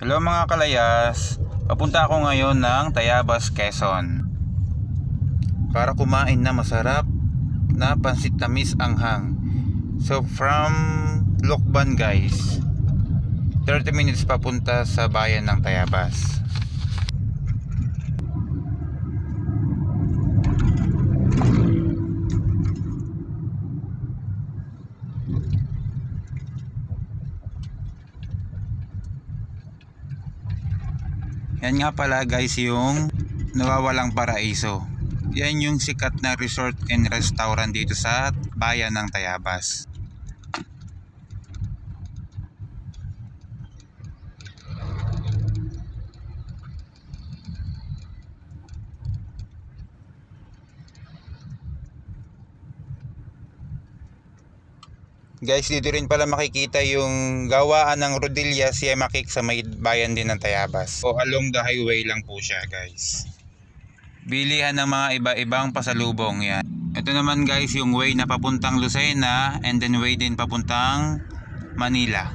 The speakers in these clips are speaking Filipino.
Hello mga kalayas, papunta ako ngayon ng Tayabas, Quezon para kumain na masarap na pansit tamis anghang. So from Lokban guys, 30 minutes papunta sa bayan ng Tayabas. Yan nga pala guys yung nawawalang paraiso. Yan yung sikat na resort and restaurant dito sa bayan ng Tayabas. Guys, dito rin pala makikita yung gawaan ng Rodilla Siemakik sa may bayan din ng Tayabas. O along the highway lang po siya guys. Bilihan ng mga iba-ibang pasalubong yan. Ito naman guys yung way na papuntang Lucena and then way din papuntang Manila.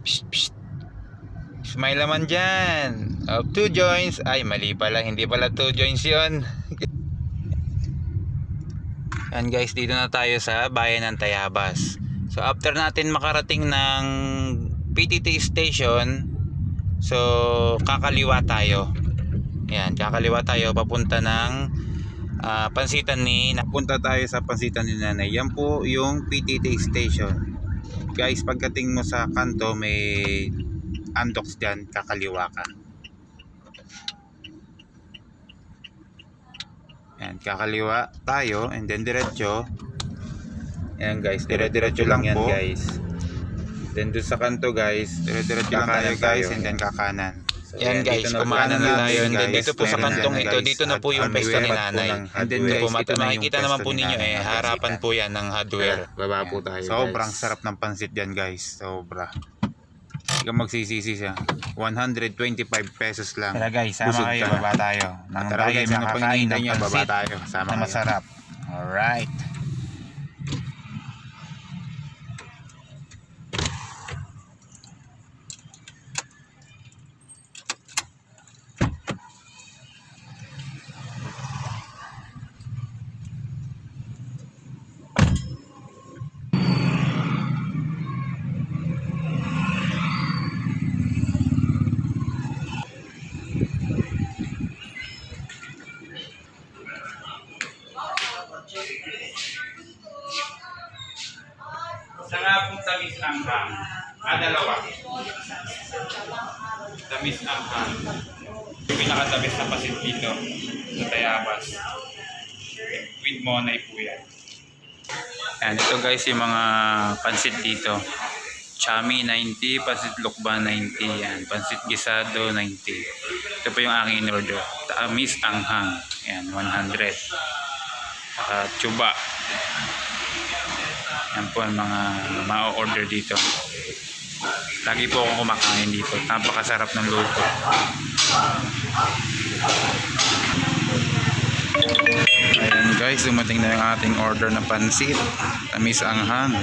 Psst, psst. Smile naman dyan. Of two joints. Ay, mali pala. Hindi pala two joints yun. Yan guys, dito na tayo sa bayan ng Tayabas. So after natin makarating ng PTT station, so kakaliwa tayo. Yan, kakaliwa tayo papunta ng ah, pansitan ni napunta tayo sa pansitan ni Nanay. Yan po yung PTT station. Guys, pagdating mo sa kanto may andox diyan, kakaliwa ka. Yan, kakaliwa tayo and then diretso. Yan guys, dire-diretso lang yan guys. Then doon sa kanto guys, dire-diretso lang tayo guys and then kakanan. yan guys, kumanan na tayo. And then dito po sa kantong ito, dito na po yung pwesto ni nanay. And then po, mat- makikita naman po ninyo eh, harapan po yan ng hardware. Baba po tayo. Sobrang guys. sarap ng pansit yan guys. Sobra. Ka magsisisi siya. 125 pesos lang. Tara guys, sama Busog kayo. ka. Baba tayo. Nang Tara tayo guys, ano pang makakain hinihintay ng nyo? Baba pansit tayo. Sama na kayo. masarap. Alright. Sa nga pong tamis ang ham. Ah, dalawa. Tamis ang ham. Yung pinakatamis na pasit dito sa Tayabas. With monay po yan. Yan, ito guys yung mga pansit dito. Chami 90, pansit lukba 90, yan. Pansit gisado 90. Ito po yung aking in-order. Tamis anghang. Yan, 100. Saka chuba. Yan po ang mga ma-order dito. Lagi po akong kumakain dito. Napakasarap ng luto. Ayan guys, dumating na yung ating order na pansit. Tamis anghang.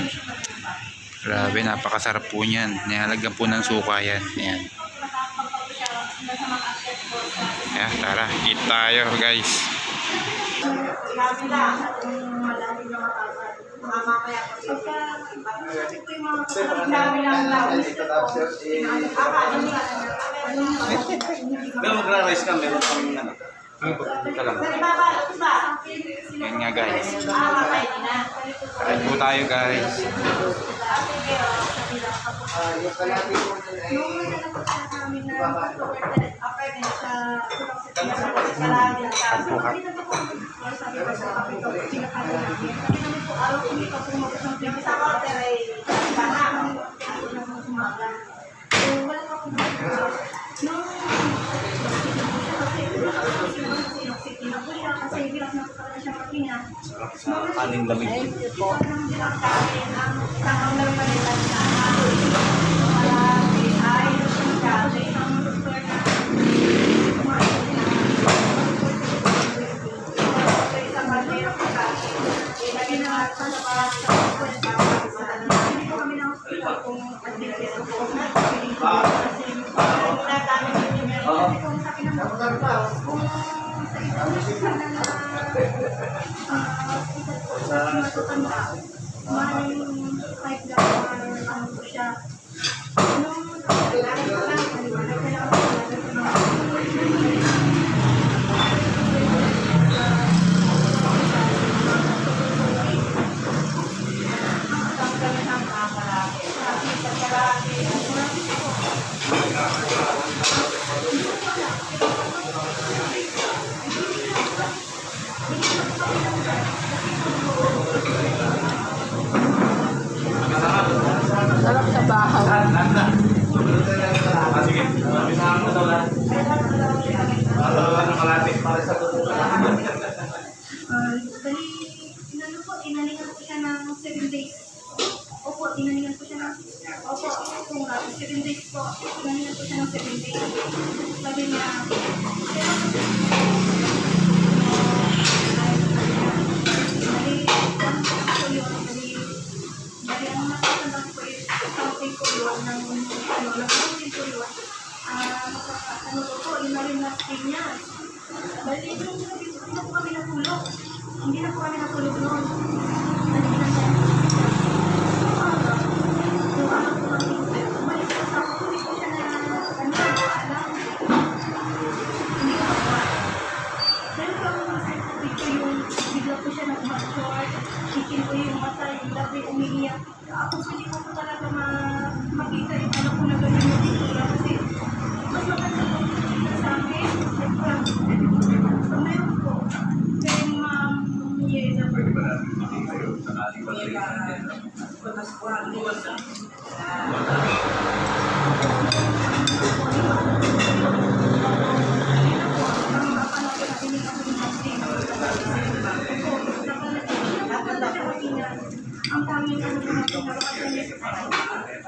Grabe, napakasarap po niyan. Nilalagyan po ng suka yan. Ayan. Yeah, tara, eat tayo guys. Pero magra-rice ka, meron kang ano. Ka lang. Yan nga guys. Kain po tayo guys. Kanin lamig. Thank you. Sa Sarap sa bahaw. Ah, bali, inano po, inalingan ko siya ng 7 days. Opo, inalingan ko siya ng, opo, 7 days po. Inalingan ko siya ng 7 days. Sabi niya, skin niya. Bali, hindi na po kami natulog. Hindi na po kami natulog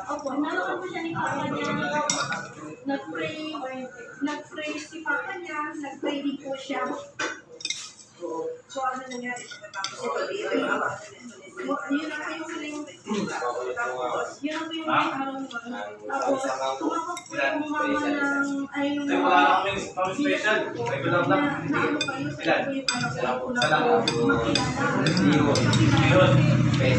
Opo, nalaman ko siya ni Papa niya. Nag-pray, nag-pray si Papa niya, nag-pray din po siya. So, ano nangyari? Yun ang yung huling, yun ang yung huling araw nun. Tapos, tumawag po yung mama ng, ay yung pang special. Ay, wala lang. na, na ano kayo, sa yung anak ko, Salam. ko Yun.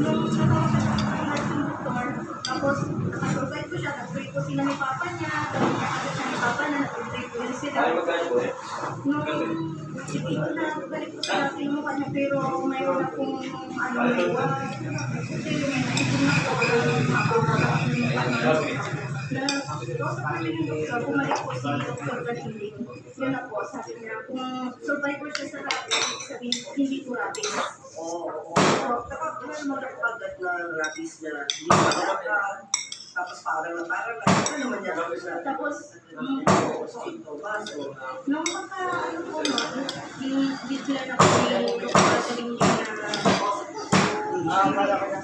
Yung ko tapos nakasurvive ko siya, nag-pray ko sila ni Papa niya, tapos nakagad siya ni Papa na nag-pray ko rin sila. Nung hindi ko na balik ko sa dati yung mukha niya, pero mayroon akong ano, iwa. Kasi may naisip na po, na kausap namin yung doktor, bumalik po si na po, sabi niya, survivor siya sa rabies, sabihin hindi po rabies. Oo. oo. Kapag ano mo nagpagat na rabies na hindi ka nakaka- tapos parang na parang na ano naman niya tapos na mm, Nung maka, ano po, bigla na po yung pagkaling niya na ah malaki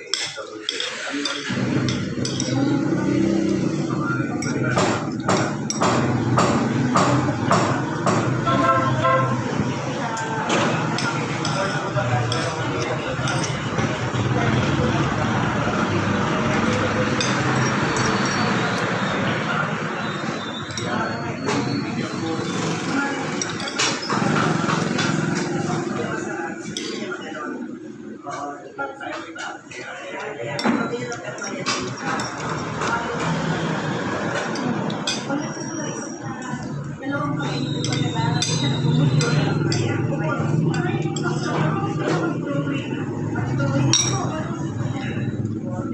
頑張れ。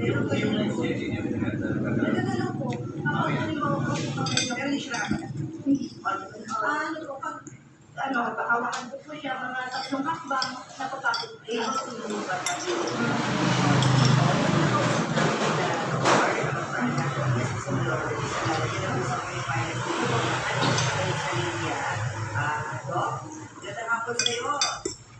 Ano po, pag ano, hawakan ko po siya mga tatlong hakbang, napapagod ko yung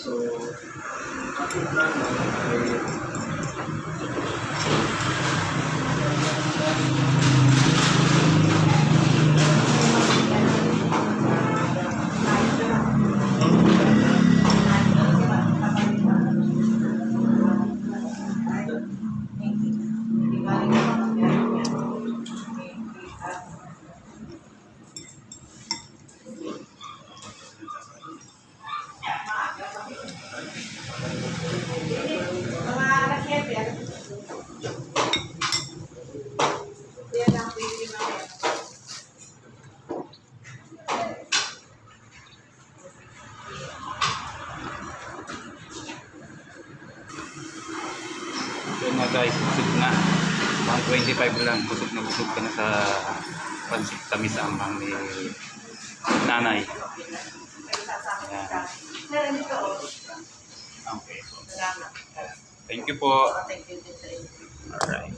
So, kapit lang ay mo guys, busog na. 125 lang, busog na busog ka na sa pansit tamis amang ni nanay. Ayan. Okay. Thank you po. Thank you. Alright.